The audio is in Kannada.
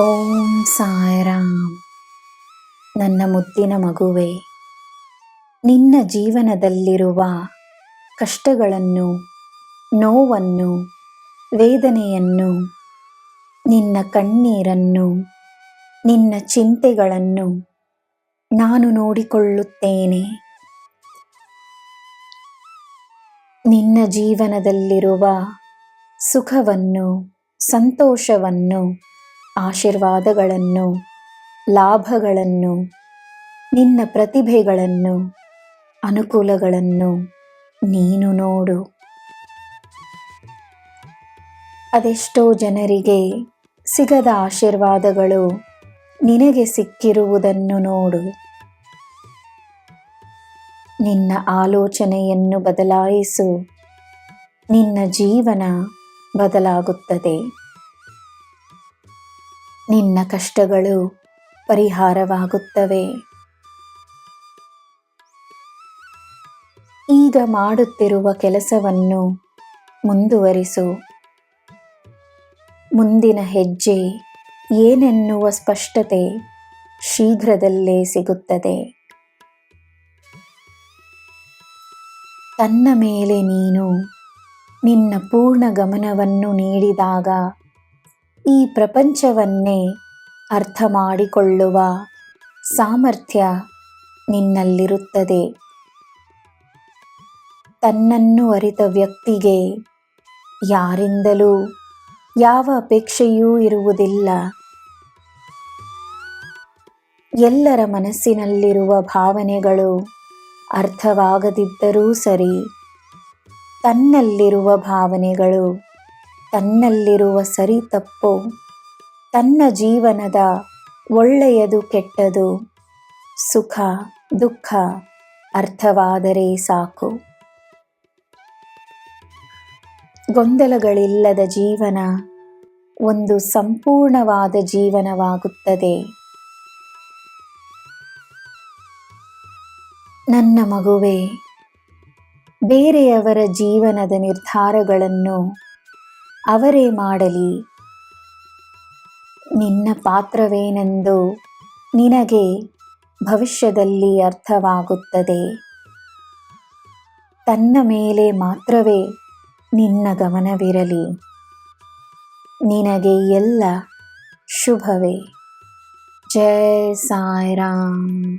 ಓಂ ಸಾಯಿರಾಮ್. ನನ್ನ ಮುದ್ದಿನ ಮಗುವೆ, ನಿನ್ನ ಜೀವನದಲ್ಲಿರುವ ಕಷ್ಟಗಳನ್ನು, ನೋವನ್ನು, ವೇದನೆಯನ್ನು, ನಿನ್ನ ಕಣ್ಣೀರನ್ನು, ನಿನ್ನ ಚಿಂತೆಗಳನ್ನು ನಾನು ನೋಡಿಕೊಳ್ಳುತ್ತೇನೆ. ನಿನ್ನ ಜೀವನದಲ್ಲಿರುವ ಸುಖವನ್ನು, ಸಂತೋಷವನ್ನು ಆಶೀರ್ವಾದಗಳನ್ನು, ಲಾಭಗಳನ್ನು, ನಿನ್ನ ಪ್ರತಿಭೆಗಳನ್ನು, ಅನುಕೂಲಗಳನ್ನು ನೀನು ನೋಡು. ಅದೆಷ್ಟೋ ಜನರಿಗೆ ಸಿಗದ ಆಶೀರ್ವಾದಗಳು ನಿನಗೆ ಸಿಕ್ಕಿರುವುದನ್ನು ನೋಡು. ನಿನ್ನ ಆಲೋಚನೆಯನ್ನು ಬದಲಾಯಿಸು. ನಿನ್ನ ಜೀವನ ಬದಲಾಗುತ್ತದೆ. ನಿನ್ನ ಕಷ್ಟಗಳು ಪರಿಹಾರವಾಗುತ್ತವೆ. ಈಗ ಮಾಡುತ್ತಿರುವ ಕೆಲಸವನ್ನು ಮುಂದುವರಿಸು. ಮುಂದಿನ ಹೆಜ್ಜೆ ಏನೆನ್ನುವ ಸ್ಪಷ್ಟತೆ ಶೀಘ್ರದಲ್ಲೇ ಸಿಗುತ್ತದೆ. ತನ್ನ ಮೇಲೆ ನೀನು ನಿನ್ನ ಪೂರ್ಣ ಗಮನವನ್ನು ನೀಡಿದಾಗ ಈ ಪ್ರಪಂಚವನ್ನೇ ಅರ್ಥ ಮಾಡಿಕೊಳ್ಳುವ ಸಾಮರ್ಥ್ಯ ನಿನ್ನಲ್ಲಿರುತ್ತದೆ. ತನ್ನನ್ನು ಅರಿತ ವ್ಯಕ್ತಿಗೆ ಯಾರಿಂದಲೂ ಯಾವ ಅಪೇಕ್ಷೆಯೂ ಇರುವುದಿಲ್ಲ. ಎಲ್ಲರ ಮನಸ್ಸಿನಲ್ಲಿರುವ ಭಾವನೆಗಳು ಅರ್ಥವಾಗದಿದ್ದರೂ ಸರಿ, ತನ್ನಲ್ಲಿರುವ ಭಾವನೆಗಳು ತನ್ನಲ್ಲಿರುವ ಸರಿ ತಪ್ಪು, ತನ್ನ ಜೀವನದ ಒಳ್ಳೆಯದು ಕೆಟ್ಟದು, ಸುಖ, ದುಃಖ ಅರ್ಥವಾದರೆ ಸಾಕು. ಗೊಂದಲಗಳಿಲ್ಲದ ಜೀವನ ಒಂದು ಸಂಪೂರ್ಣವಾದ ಜೀವನವಾಗುತ್ತದೆ. ನನ್ನ ಮಗುವೆ, ಬೇರೆಯವರ ಜೀವನದ ನಿರ್ಧಾರಗಳನ್ನು ಅವರೇ ಮಾಡಲಿ. ನಿನ್ನ ಪಾತ್ರವೇನೆಂದು ನಿನಗೆ ಭವಿಷ್ಯದಲ್ಲಿ ಅರ್ಥವಾಗುತ್ತದೆ. ತನ್ನ ಮೇಲೆ ಮಾತ್ರವೇ ನಿನ್ನ ಗಮನವಿರಲಿ. ನಿನಗೆ ಎಲ್ಲ ಶುಭವೇ. ಜಯ ಸಾಯಿರಾಮ್.